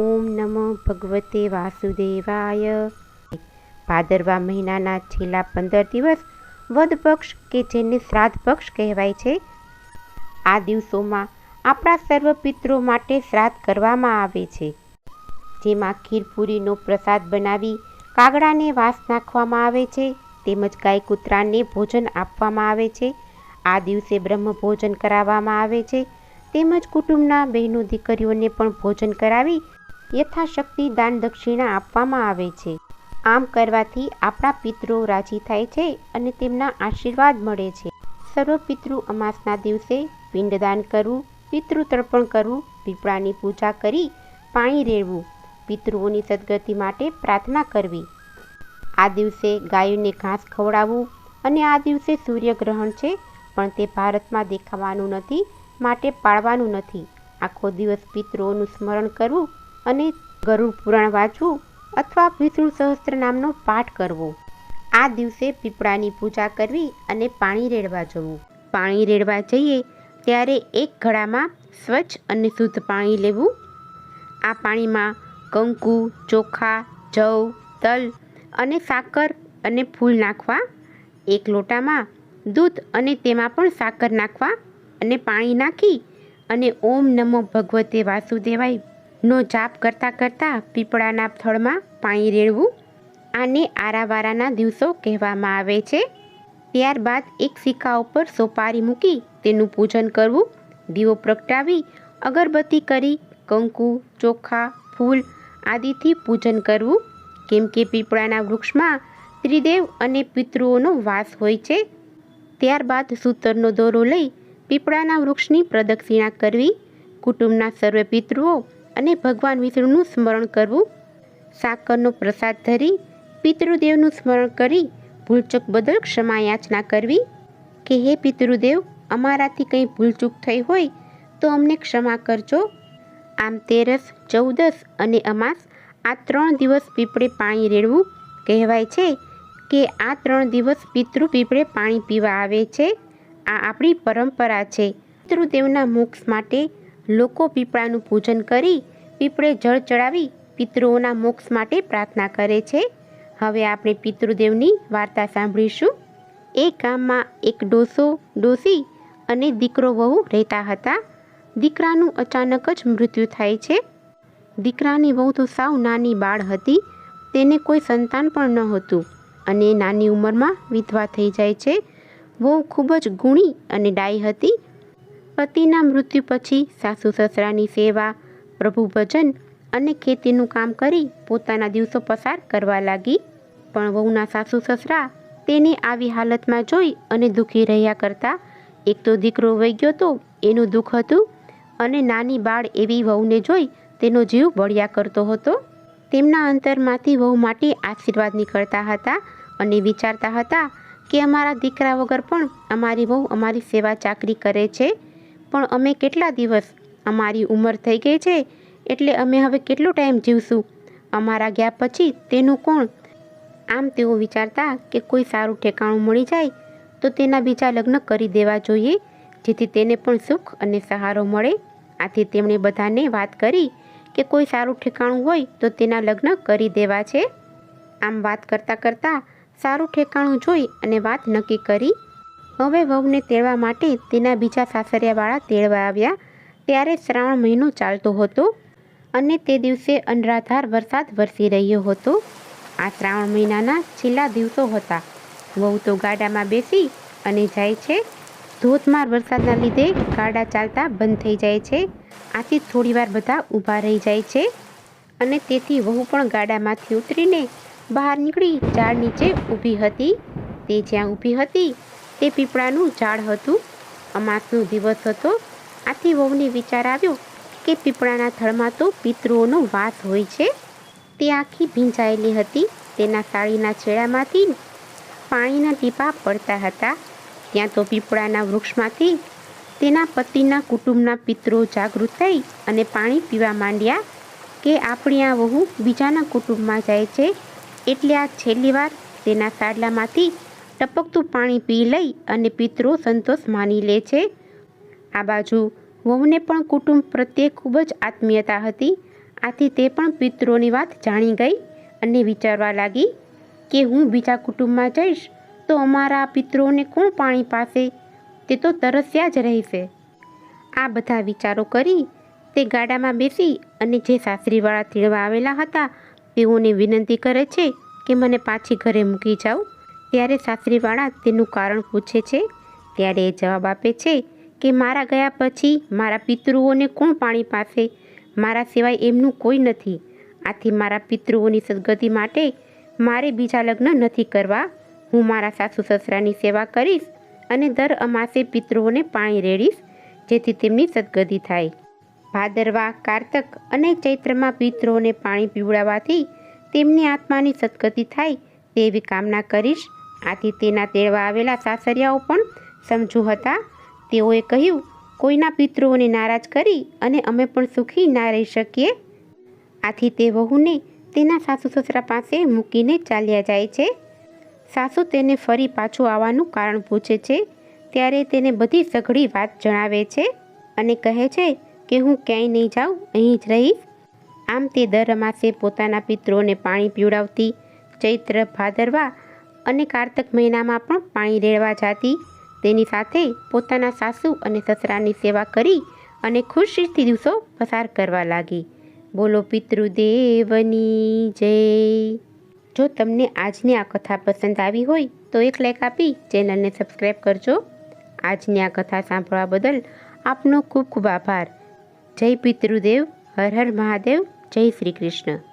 ઓમ નમઃ ભગવતે વાસુદેવાય. ભાદરવા મહિનાના છેલ્લા પંદર દિવસ વદ પક્ષ કે જેને શ્રાદ્ધ પક્ષ કહેવાય છે, આ દિવસોમાં આપણા સર્વ પિત્રો માટે શ્રાદ્ધ કરવામાં આવે છે. જેમાં ખીરપુરીનો પ્રસાદ બનાવી કાગડાને વાસ નાખવામાં આવે છે, તેમજ ગાય કૂતરાને ભોજન આપવામાં આવે છે. આ દિવસે બ્રહ્મ ભોજન કરાવવામાં આવે છે, તેમજ કુટુંબના બહેનો દીકરીઓને પણ ભોજન કરાવી યથાશક્તિ દાન દક્ષિણા આપવામાં આવે છે. આમ કરવાથી આપણા પિતૃઓ રાજી થાય છે અને તેમના આશીર્વાદ મળે છે. સર્વ પિતૃ અમાસના દિવસે પિંડદાન કરવું, પિતૃ તર્પણ કરવું, પીપળાની પૂજા કરી, પાણી રેડવું, પિતૃઓની સદગતિ માટે પ્રાર્થના કરવી. આ દિવસે ગાયોને ઘાસ ખવડાવવું અને આ દિવસે સૂર્યગ્રહણ છે, પણ તે ભારતમાં દેખાવાનું નથી, માટે પાળવાનું નથી. આખો દિવસ પિતૃઓનું સ્મરણ કરવું અને ગરુડ પુરાણ વાંચવું અથવા વિષ્ણુ સહસ્ત્ર નામનો પાઠ કરવો. આ દિવસે પીપળાની પૂજા કરવી અને પાણી રેડવા જવું. પાણી રેડવા જઈએ ત્યારે એક ઘડામાં સ્વચ્છ અને શુદ્ધ પાણી લેવું. આ પાણીમાં કંકુ, ચોખા, જવ, તલ અને સાકર અને ફૂલ નાખવા, એક લોટામાં દૂધ અને તેમાં પણ સાકર નાખવા અને પાણી નાખી અને ઓમ નમો ભગવતે વાસુદેવાય નો જાપ કરતાં કરતાં પીપળાના થળમાં પાણી રેડવું આને આરાવારાના દિવસો કહેવામાં આવે છે. ત્યારબાદ એક સિક્કા ઉપર સોપારી મૂકી તેનું પૂજન કરવું, દીવો પ્રગટાવી, અગરબત્તી કરી, કંકુ, ચોખા, ફૂલ આદિથી પૂજન કરવું. કેમ કે પીપળાના વૃક્ષમાં ત્રિદેવ અને પિતૃઓનો વાસ હોય છે. ત્યારબાદ સૂતરનો દોરો લઈ પીપળાના વૃક્ષની પ્રદક્ષિણા કરવી. કુટુંબના સર્વે પિતૃઓ અને ભગવાન વિષ્ણુનું સ્મરણ કરવું. સાકરનો પ્રસાદ ધરી, પિતૃદેવનું સ્મરણ કરી, ભૂલચૂક બદલ ક્ષમા યાચના કરવી. કે હે પિતૃદેવ, અમારાથી કંઈ ભૂલચૂક થઈ હોય તો અમને ક્ષમા કરજો. આમ તેરસ, ચૌદસ અને અમાસ આ ત્રણ દિવસ પીપળે પાણી રેડવું કહેવાય છે કે આ ત્રણ દિવસ પિતૃ પીપળે પાણી પીવા આવે છે. આ આપણી પરંપરા છે. પિતૃદેવના મોક્ષ માટે લોકો પીપળાનું પૂજન કરી પીપળે જળ ચડાવી પિતૃઓના મોક્ષ માટે પ્રાર્થના કરે છે. હવે આપણે પિતૃદેવની વાર્તા સાંભળીશું. એ ગામમાં એક ડોસો, ડોસી અને દીકરો વહુ રહેતા હતા. દીકરાનું અચાનક જ મૃત્યુ થાય છે. દીકરાની વહુ તો સાવ નાની બાળ હતી. તેને કોઈ સંતાન પણ ન હતું અને નાની ઉંમરમાં વિધવા થઈ જાય છે. વહુ ખૂબ જ ગુણી અને ડાઈ હતી. પતિના મૃત્યુ પછી સાસુ સસરાની સેવા, પ્રભુ ભજન અને ખેતીનું કામ કરી પોતાના દિવસો પસાર કરવા લાગી. પણ વહુના સાસુ સસરા તેની આવી હાલતમાં જોઈ અને દુઃખી રહ્યા કરતા, એક તો દીકરો વહી ગયો તો એનું દુઃખ હતું અને નાની બાળ એવી વહુને જોઈ તેનો જીવ બળ્યા કરતો હતો. તેમના અંતરમાંથી વહુ માટે આશીર્વાદ નીકળતા હતા અને વિચારતા હતા કે અમારા દીકરા વગર પણ અમારી વહુ અમારી સેવા ચાકરી કરે છે પણ અમે કેટલા દિવસ અમારી ઉંમર થઈ ગઈ છે એટલે અમે હવે કેટલો ટાઈમ જીવશું? અમારા ગયા પછી તેનું કોણ? આમ તેઓ વિચારતા કે કોઈ સારું ઠેકાણું મળી જાય તો તેના બીજા લગ્ન કરી દેવા જોઈએ, જેથી તેને પણ સુખ અને સહારો મળે. આથી તેમણે બધાને વાત કરી કે કોઈ સારું ઠેકાણું હોય તો તેના લગ્ન કરી દેવા છે. આમ વાત કરતાં કરતાં સારું ઠેકાણું જોઈ અને વાત નક્કી કરી હવે વહુને તેડવા માટે તેના બીજા સાસરિયાવાળા તેડવા આવ્યા. ત્યારે શ્રાવણ મહિનો ચાલતો હતો અને તે દિવસે અનરાધાર વરસાદ વરસી રહ્યો હતો. આ શ્રાવણ મહિનાના છેલ્લા દિવસો હતા. વહુ તો ગાડામાં બેસી અને જાય છે. ધોધમાર વરસાદના લીધે ગાડા ચાલતા બંધ થઈ જાય છે. આથી થોડીવાર બધા ઊભા રહી જાય છે અને તેથી વહુ પણ ગાડામાંથી ઉતરીને બહાર નીકળી ઝાડ નીચે ઊભી હતી. તે જ્યાં ઊભી હતી તે પીપળાનું ઝાડ હતું. અમાસનો દિવસ હતો. આથી વહુને વિચાર આવ્યો કે પીપળાના થળમાં તો પિતૃઓનો વાસ હોય છે. તે આખી ભીંજાયેલી હતી. તેના સાડીના છેડામાંથી પાણીના ટીપા પડતા હતા. ત્યાં તો પીપળાના વૃક્ષમાંથી તેના પતિના કુટુંબના પિતૃઓ જાગૃત થઈ અને પાણી પીવા માંડ્યા કે આપણી આ વહુ બીજાના કુટુંબમાં જાય છે. એટલે આ છેલ્લી વાર તેના સાડલામાંથી ટપકતું પાણી પી લઈ અને પિતૃ સંતોષ માની લે છે. આ બાજુ વહુને પણ કુટુંબ પ્રત્યે ખૂબ જ આત્મીયતા હતી. આથી તે પણ પિતૃની વાત જાણી ગઈ અને વિચારવા લાગી કે હું બીજા કુટુંબમાં જઈશ તો અમારા પિતૃઓને કોણ પાણી પાસે તે તો તરસ્યા જ રહેશે. આ બધા વિચારો કરી તે ગાડામાં બેસી અને જે સાસરીવાળા તેડવા આવેલા હતા તેઓને વિનંતી કરે છે કે મને પાછી ઘરે મૂકી જાઓ. ત્યારે સાસરીવાળા તેનું કારણ પૂછે છે. ત્યારે એ જવાબ આપે છે કે મારા ગયા પછી મારા પિતૃઓને કોણ પાણી પાસે મારા સિવાય એમનું કોઈ નથી. આથી મારા પિતૃઓની સદગતિ માટે મારે બીજા લગ્ન નથી કરવા. હું મારા સાસુ સસરાની સેવા કરીશ અને દર અમાસે પિતૃઓને પાણી રેડીશ, જેથી તેમની સદગતિ થાય. ભાદરવા, કારતક અને ચૈત્રમાં પિતૃઓને પાણી પીવડાવવાથી તેમની આત્માની સદગતિ થાય તેવી કામના કરીશ. આથી તેના તેડવા આવેલા સાસરિયાઓ પણ સમજુ હતા. તેઓએ કહ્યું, કોઈના પિતૃઓને નારાજ કરી અને અમે પણ સુખી ના રહી શકીએ. આથી તે વહુને તેના સાસુ સસરા પાસે મૂકીને ચાલ્યા જાય છે. સાસુ તેને ફરી પાછું આવવાનું કારણ પૂછે છે. ત્યારે તેને બધી સઘળી વાત જણાવે છે અને કહે છે કે, હું ક્યાંય નહીં જાઉં, અહીં જ રહીશ. આમ તે દર માસે પોતાના પિતૃઓને પાણી પીવડાવતી, ચૈત્ર ભાદરવા અને કારતક મહિનામાં પણ પાણી રેડવા જતી. તેની સાથે પોતાના સાસુ અને સસરાની સેવા કરી અને ખુશીથી દિવસો પસાર કરવા લાગી. બોલો, પિતૃદેવની જય. જો તમને આજની આ કથા પસંદ આવી હોય, તો એક લાઈક આપી ચેનલને સબસ્ક્રાઈબ કરજો. આજની આ કથા સાંભળવા બદલ આપનો ખૂબ ખૂબ આભાર. જય પિતૃદેવ, હર હર મહાદેવ, જય શ્રી કૃષ્ણ.